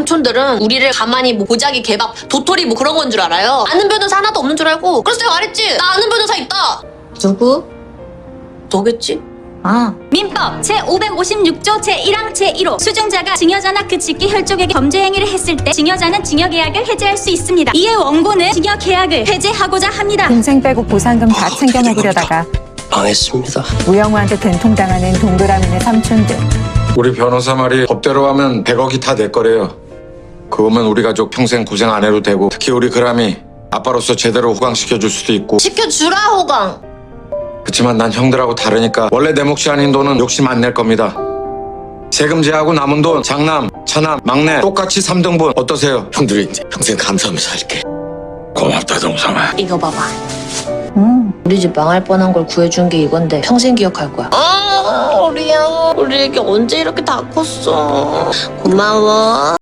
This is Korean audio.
삼촌들은 우리를 가만히 뭐 보자기 개밥 도토리 뭐 그런 건 줄 알아요. 아는 변호사 하나도 없는 줄 알고. 그래서 내가 말했지. 나 아는 변호사 있다. 누구? 너겠지? 아, 민법 제556조 제1항 제1호 수증자가 증여자나 그 직계 혈족에게 범죄 행위를 했을 때 증여자는 증여계약을 해제할 수 있습니다. 이에 원고는 증여계약을 해제하고자 합니다. 동생 빼고 보상금 다 챙겨 먹으려다가 망했습니다. 우영우한테 된통당하는 동그라미네 삼촌들. 우리 변호사 말이 법대로 하면 100억이 다 내 거래요. 그거면 우리 가족 평생 고생 안 해도 되고 특히 우리 그람이 아빠로서 제대로 호강시켜 줄 수도 있고 시켜주라 호강. 그치만 난 형들하고 다르니까 원래 내 몫이 아닌 돈은 욕심 안 낼 겁니다. 세금 제하고 남은 돈 장남, 차남, 막내 똑같이 3등분 어떠세요? 형들이 평생 감사하면서 살게. 고맙다 동sam아. 이거 봐봐. 음. 우리 집 망할 뻔한 걸 구해준 게 이건데 평생 기억할 거야. 아, 우리 형, 우리 애기 언제 이렇게 다 컸어? 고마워.